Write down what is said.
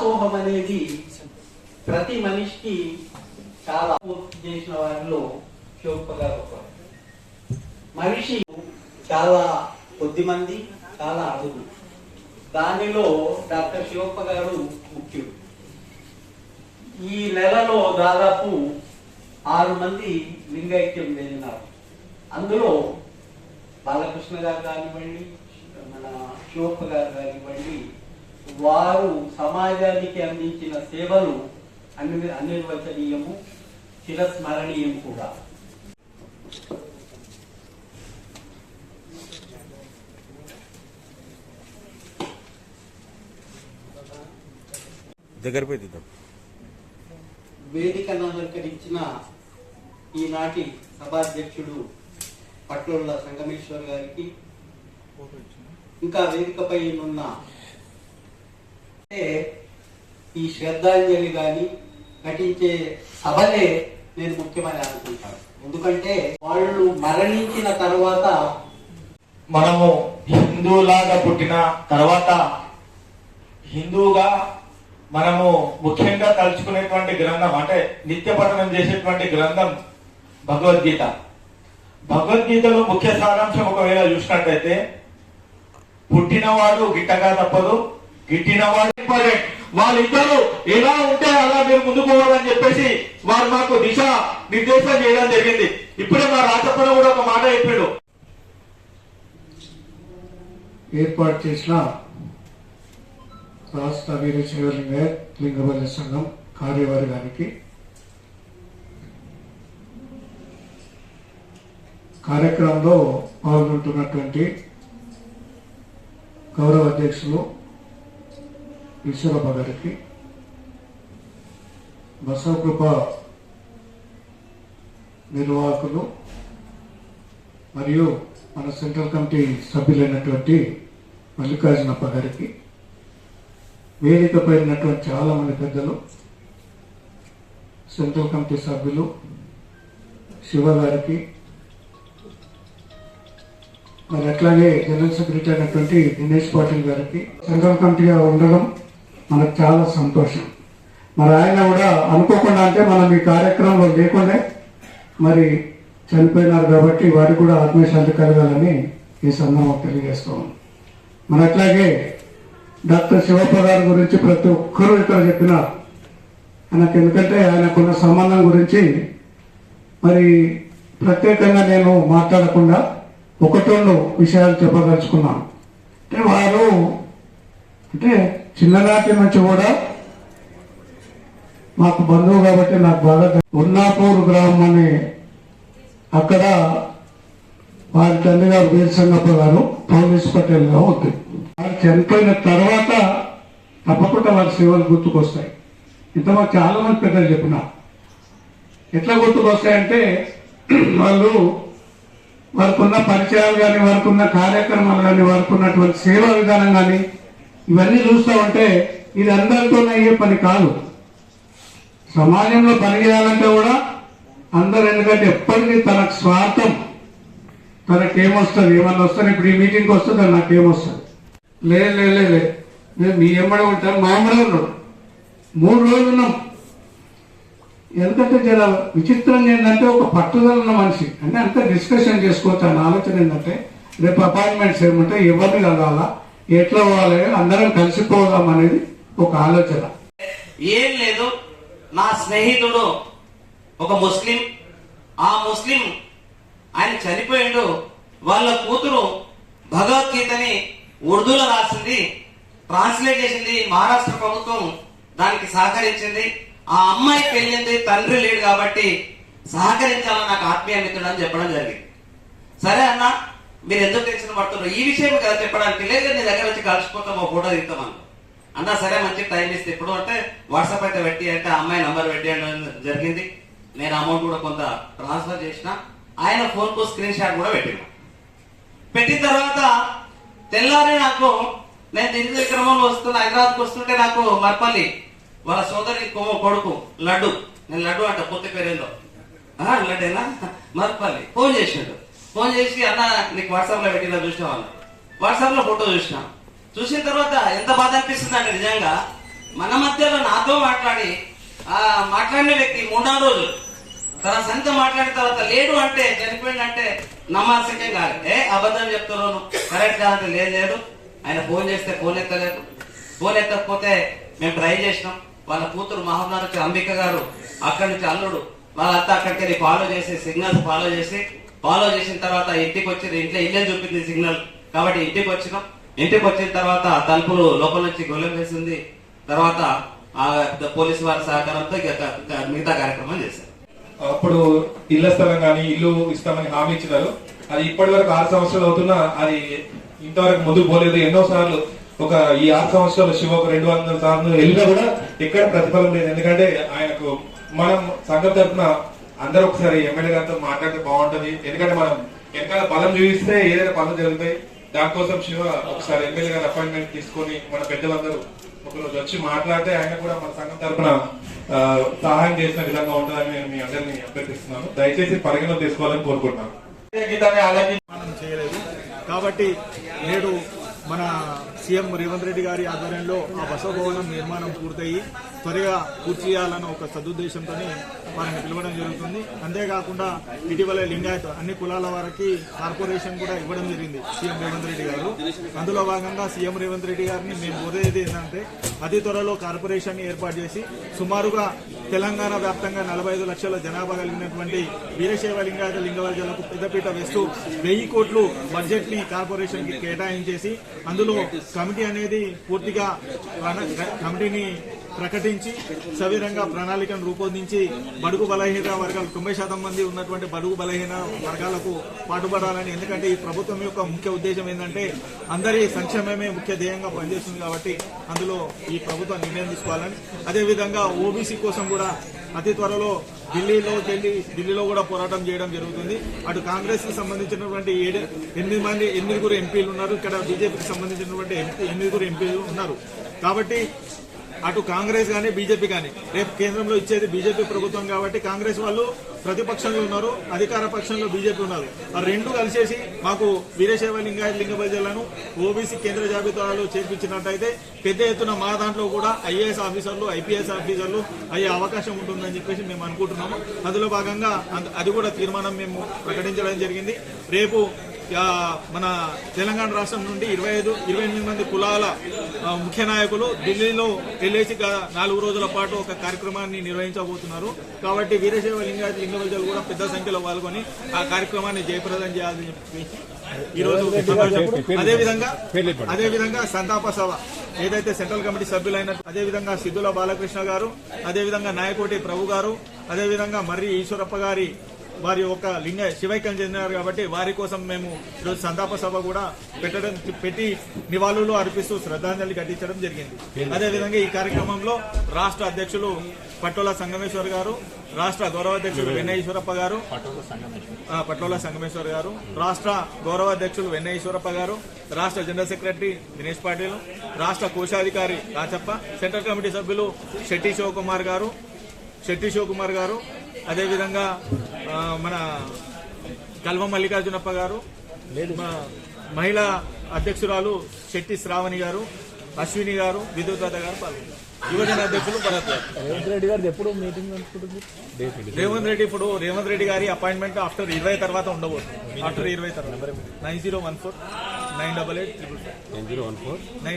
దాసోహం అనేది ప్రతి మనిషికి చాలా పూర్తి చేసిన వారిలో శివప్ప ఒకరు. మనిషి చాలా కొద్ది మంది చాలా అడుగు దానిలో డాక్టర్ శివప్ప గారు ముఖ్యుడు. ఈ నెలలో దాదాపు ఆరు మంది లింగైక్యం వెళ్ళినారు అందులో బాలకృష్ణ గారు కానివ్వండి మన శివప్ప గారు కానివ్వండి వారు సమాజానికి అందించిన సేవలు అన్ని అనిర్వచనీయము చిరస్మరణీయం కూడా. దగ్గర పోయి తీద్దాం వేదికను అలంకరించిన ఈనాటి సభాధ్యక్షుడు పట్లోళ్ళ సంగమేశ్వర్ గారికి ఇంకా వేదికపై ఉన్న అంటే ఈ శ్రద్ధాంజలి గాని నటించే సభలే నేను ముఖ్యమని అనుకుంటాను. ఎందుకంటే వాళ్ళు మరణించిన తర్వాత మనము హిందువులాగా పుట్టిన తర్వాత హిందువుగా మనము ముఖ్యంగా తలుచుకునేటువంటి గ్రంథం అంటే నిత్య పఠనం చేసేటువంటి గ్రంథం భగవద్గీత. భగవద్గీతలో ముఖ్య సారాంశం ఒకవేళ చూసినట్టయితే పుట్టినవాడు గిట్టగా తప్పదు గిట్టినవాడు ఇంపార్టెంట్ వాళ్ళిద్దరూ ఎలా ఉంటే అలా మీరు ముందుకు పోవాలని చెప్పేసి వారు మాకు దిశ నిర్దేశం చేయడం జరిగింది. ఇప్పుడే మా రాజప్పన కూడా ఒక మాట చెప్పాడు. ఏర్పాటు చేసిన రాష్ట్ర వీర శివలింగ లింగబల్య సంఘం కార్యవర్గానికి కార్యక్రమంలో పాల్గొంటున్నటువంటి గౌరవ అధ్యక్షులు ఈశ్వరప్ప గారికి బసవకృప నిర్వాహకులు మరియు మన సెంట్రల్ కమిటీ సభ్యులైనటువంటి మల్లికార్జునప్ప గారికి. వేదికపై ఉన్నటువంటి చాలా మంది పెద్దలు సెంట్రల్ కమిటీ సభ్యులు శివ గారికి మరి అట్లాగే జనరల్ సెక్రటరీ అయినటువంటి దినేష్ పాటిల్ గారికి. సెంట్రల్ కమిటీగా ఉండడం మనకు చాలా సంతోషం. మరి ఆయన కూడా అనుకోకుండా అంటే మనం ఈ కార్యక్రమంలో లేకుండా మరి చనిపోయినారు కాబట్టి వారికి కూడా ఆత్మశాంతి కలగాలని ఈ సందర్భంగా తెలియజేస్తాం మరి అట్లాగే డాక్టర్ శివప్ప గురించి ప్రతి ఒక్కరూ ఇక్కడ చెప్పినారు ఆయనకు ఎందుకంటే ఆయనకున్న సంబంధం గురించి మరి ప్రత్యేకంగా నేను మాట్లాడకుండా ఒకటి రెండు విషయాలు చెప్పదలుచుకున్నాను. అంటే వారు అంటే చిన్ననాటి నుంచి కూడా మాకు బంధువు కాబట్టి నాకు బాగా ఉన్నాపూర్ గ్రామం అని అక్కడ వారి తండ్రి గారు వీరసంగప్ప గారు పౌలీస్ పటేల్గా ఉంది. వారు చనిపోయిన తర్వాత తప్పకుండా వారి సేవలు గుర్తుకొస్తాయి. ఇంత మాకు చాలా మంది పెద్దలు చెప్పినారు. ఎట్లా గుర్తుకొస్తాయంటే వాళ్ళు వారికి ఉన్న పరిచయాలు కానీ వారికి ఉన్న కార్యక్రమాలు కానీ వారికి ఉన్నటువంటి సేవా విధానం కానీ ఇవన్నీ చూస్తూ ఉంటే ఇది అందరితో అయ్యే పని కాదు. సమాజంలో పనిచేయాలంటే కూడా అందరు ఎందుకంటే ఎప్పటికీ తనకు స్వార్థం. తనకేమొస్తుంది? ఏమన్నా వస్తుంది ఇప్పుడు ఈ మీటింగ్కి వస్తుంది నాకేమొస్తుంది? లేదు లేదు లేదు లేదు. నేను మీ ఎమ్మడే ఉంటాను మా ఎమ్మడే ఉన్నాడు మూడు రోజులు ఉన్నాం. ఎందుకంటే జర విచిత్రం ఏంటంటే ఒక పట్టుదల ఉన్న మనిషి. అంటే అంత డిస్కషన్ చేసుకోవచ్చు అని ఆలోచన ఏంటంటే రేపు అపాయింట్మెంట్స్ ఏమంటే ఎవరిని కలగాలా ఎట్లా పోవాలి అందరం కలిసిపోదాం అనేది ఒక ఆలోచన. ఏం లేదు నా స్నేహితుడు ఒక ముస్లిం. ఆ ముస్లిం ఆయన చనిపోయిండు. వాళ్ళ కూతురు భగవద్గీతని ఉర్దూలో రాసింది ట్రాన్స్లేట్ చేసింది మహారాష్ట్ర ప్రభుత్వం. దానికి సహకరించింది. ఆ అమ్మాయి పెళ్ళింది తండ్రి లేడు కాబట్టి సహకరించాలని నాకు ఆత్మీయ మిత్రుడు అని చెప్పడం జరిగింది. సరే అన్నా మీరు ఎందుకు టెన్షన్ పడుతున్నారు? ఈ విషయం కదా చెప్పడానికి లేదు నీ దగ్గర వచ్చి కలిసిపోతాం ఒక ఫోటో దిగుతామని అన్నా సరే మంచి టైం ఇస్తే ఇప్పుడు అంటే వాట్సాప్ అయితే పెట్టి అంటే అమ్మాయి నంబర్ పెట్టేయడం జరిగింది. నేను అమౌంట్ కూడా కొంత ట్రాన్స్ఫర్ చేసిన. ఆయన ఫోన్కు స్క్రీన్ షాట్ కూడా పెట్టిన. పెట్టిన తర్వాత తెల్లారి నాకు నేను తిరిగి క్రమంలో వస్తున్నా హైదరాబాద్కి వస్తుంటే నాకు మర్పల్లి వాళ్ళ సోదరి కొమ్మ కొడుకు లడ్డు. నేను లడ్డు అంట పొత్తి పేరేందో. లడ్డేనా? మర్పల్లి. ఫోన్ చేసిండు. ఫోన్ చేసి అన్న నీకు వాట్సాప్లో పెట్టినా చూసినావు? వాట్సాప్లో వాట్సాప్లో ఫోటో చూసిన. చూసిన తర్వాత ఎంత బాధ అనిపిస్తుంది అంటే నిజంగా మన మధ్యలో నాతో మాట్లాడి ఆ మాట్లాడిన వ్యక్తి మూడో రోజు తన సంత మాట్లాడిన తర్వాత లేడు అంటే చనిపోయిందంటే నమ్మాల్సిందే కాదు. ఏ అబద్ధం చెప్తున్నాను కరెక్ట్ కాదంటే లేదు లేదు. ఆయన ఫోన్ చేస్తే ఫోన్ ఎత్తలేదు. ఫోన్ ఎత్తకపోతే మేము ట్రై చేసినాం. వాళ్ళ కూతురు మహమ్మద్ అంబిక గారు అక్కడి నుంచి అల్లుడు వాళ్ళంతా అక్కడికి వెళ్ళి ఫాలో చేసి సిగ్నల్స్ ఫాలో చేసి ఫాలో చేసిన తర్వాత ఇంటికి వచ్చింది ఇంట్లో ఇల్లే చూపింది సిగ్నల్ కాబట్టి ఇంటికి వచ్చినాం. ఇంటికి వచ్చిన తర్వాత తలుపులు లోపల నుంచి గొల్లెం వేసింది. తర్వాత ఆ పోలీసు వారి సహకారంతో మిగతా కార్యక్రమం చేశారు. అప్పుడు ఇళ్ళ స్థలం కానీ ఇల్లు ఇస్తామని హామీ ఇచ్చినారు అది ఇప్పటి వరకు ఆరు సంవత్సరాలు అవుతున్నా అది ఇంతవరకు ముందుకు పోలేదు. ఎన్నో సార్లు ఒక ఈ ఆరు సంవత్సరాలు శివ ఒక రెండు వందల సార్లు వెళ్ళినా కూడా ఎక్కడ ప్రతిఫలం లేదు. ఎందుకంటే ఆయనకు మనం సంఘం తరఫున అందరూ ఒకసారి ఎమ్మెల్యే గారితో మాట్లాడితే బాగుంటది. ఎందుకంటే మనం వెనకాల బలం చూపిస్తే ఏదైనా పనులు జరుగుతాయి. దానికోసం శివ ఒకసారి ఎమ్మెల్యే గారి అపాయింట్మెంట్ తీసుకొని మన పెద్దలందరూ ఒకరోజు వచ్చి మాట్లాడితే ఆయన కూడా మన సంఘం తరఫున సహాయం చేసిన విధంగా ఉంటుందని నేను మీ అందరినీ అభ్యర్థిస్తున్నాను. దయచేసి పరిగణలో తీసుకోవాలని కోరుకుంటున్నాను. గీతాన్ని చేయలేదు. కాబట్టి నేడు మన సీఎం రేవంత్ రెడ్డి గారి ఆధ్వర్యంలో ఆ బసభవనం నిర్మాణం పూర్తయి త్వరగా పూర్తి చేయాలన్న ఒక సదుద్దేశంతో వారిని పిలవడం జరుగుతుంది. అంతేకాకుండా ఇటీవల లింగాయత్ అన్ని కులాల వారికి కార్పొరేషన్ కూడా ఇవ్వడం జరిగింది సీఎం రేవంత్ రెడ్డి గారు. అందులో భాగంగా సీఎం రేవంత్ రెడ్డి గారిని మేము కోరేది ఏంటంటే అతి త్వరలో కార్పొరేషన్ ఏర్పాటు చేసి సుమారుగా తెలంగాణ వ్యాప్తంగా నలభై ఐదు లక్షల జనాభా కలిగినటువంటి వీరశైవ లింగాయత లింగవర్జలకు పెద్దపీట వేస్తూ వెయ్యి కోట్లు బడ్జెట్ని కార్పొరేషన్కి కేటాయించేసి అందులో కమిటీ అనేది పూర్తిగా కమిటీని ప్రకటించి సవిరంగా ప్రణాళికను రూపొందించి బడుగు బలహీన వర్గాలు తొంభై శాతం మంది ఉన్నటువంటి బడుగు బలహీన వర్గాలకు పాటుపడాలని ఎందుకంటే ఈ ప్రభుత్వం యొక్క ముఖ్య ఉద్దేశం ఏంటంటే అందరి సంక్షేమమే ముఖ్య ధ్యేయంగా పనిచేస్తుంది కాబట్టి అందులో ఈ ప్రభుత్వం నిర్ణయం తీసుకోవాలని. అదేవిధంగా ఓబీసీ కోసం కూడా అతి త్వరలో ఢిల్లీలో వెళ్ళి ఢిల్లీలో కూడా పోరాటం చేయడం జరుగుతుంది. అటు కాంగ్రెస్కి సంబంధించినటువంటి ఏడు ఎనిమిది మంది ఎనిమిదిగురు ఎంపీలు ఉన్నారు. ఇక్కడ బీజేపీకి సంబంధించినటువంటి ఎంపీ- ఎనిమిదిగురు ఎంపీలు ఉన్నారు. కాబట్టి అటు కాంగ్రెస్ కానీ బీజేపీ కానీ రేపు కేంద్రంలో ఇచ్చేది బీజేపీ ప్రభుత్వం కాబట్టి కాంగ్రెస్ వాళ్ళు ప్రతిపక్షంలో ఉన్నారు అధికార పక్షంలో బీజేపీ ఉన్నారు. ఆ రెండు కలిసేసి మాకు వీరశైవ లింగాయత లింగ ప్రజలను ఓబీసీ కేంద్ర జాబితాలో చేర్పించినట్టయితే పెద్ద ఎత్తున మా దాంట్లో కూడా ఐఏఎస్ ఆఫీసర్లు ఐపీఎస్ ఆఫీసర్లు అయ్యే అవకాశం ఉంటుందని చెప్పేసి మేము అనుకుంటున్నాము. అందులో భాగంగా అది కూడా తీర్మానం మేము ప్రకటించడం జరిగింది. రేపు మన తెలంగాణ రాష్ట్రం నుండి ఇరవై ఐదు ఇరవై ఎనిమిది మంది కులాల ముఖ్య నాయకులు ఢిల్లీలో వెళ్ళేసి నాలుగు రోజుల పాటు ఒక కార్యక్రమాన్ని నిర్వహించబోతున్నారు. కాబట్టి వీరశైవ లింగాయత లింగవజలు కూడా పెద్ద సంఖ్యలో పాల్గొని ఆ కార్యక్రమాన్ని జయప్రదం చేయాలని చెప్పి ఈ రోజు అదే విధంగా అదే విధంగా సంతాప సభ ఏదైతే సెంట్రల్ కమిటీ సభ్యులైన అదే విధంగా సిద్ధుల బాలకృష్ణ గారు అదే విధంగా నాయకోటి ప్రభు గారు అదే విధంగా మర్రి ఈశ్వరప్ప గారి వారి ఒక లింగ శివైక్యం చెందినారు కాబట్టి వారి కోసం మేము ఈరోజు సంతాప సభ కూడా పెట్టడం పెట్టి నివాళులు అర్పిస్తూ శ్రద్ధాంజలి ఘటించడం జరిగింది. అదే విధంగా ఈ కార్యక్రమంలో రాష్ట్ర అధ్యక్షులు పట్టోల సంగమేశ్వర్ గారు రాష్ట్ర గౌరవాధ్యక్షులు వెన్నయ్యేశ్వరప్ప గారు ఆ, పట్లోల సంగమేశ్వర్ గారు రాష్ట్ర గౌరవాధ్యక్షులు వెన్నయ్యేశ్వరప్ప గారు రాష్ట్ర జనరల్ సెక్రటరీ దినేష్ పాటిల్ రాష్ట్ర కోశాధికారి రాచప్ప సెంట్రల్ కమిటీ సభ్యులు శెట్టి శివకుమార్ గారు శెట్టి శివకుమార్ గారు అదేవిధంగా మన కల్వ మల్లికార్జునప్ప గారు మా మహిళా అధ్యక్షురాలు శెట్టి శ్రావణి గారు అశ్విని గారు విద్యుత్ గారు పాల్గొన్నారు. యువజన అధ్యక్షులు భరత్ రేవంత్ రెడ్డి గారు ఎప్పుడు మీటింగ్ రేవంత్ రెడ్డి ఇప్పుడు రేవంత్ రెడ్డి గారి అపాయింట్మెంట్ ఆఫ్టర్ ఇరవై తర్వాత ఉండబోతుంది. ఆఫ్టర్ ఇరవై తర్వాత. Nine zero one four nine double eight triple nine zero one four. Nine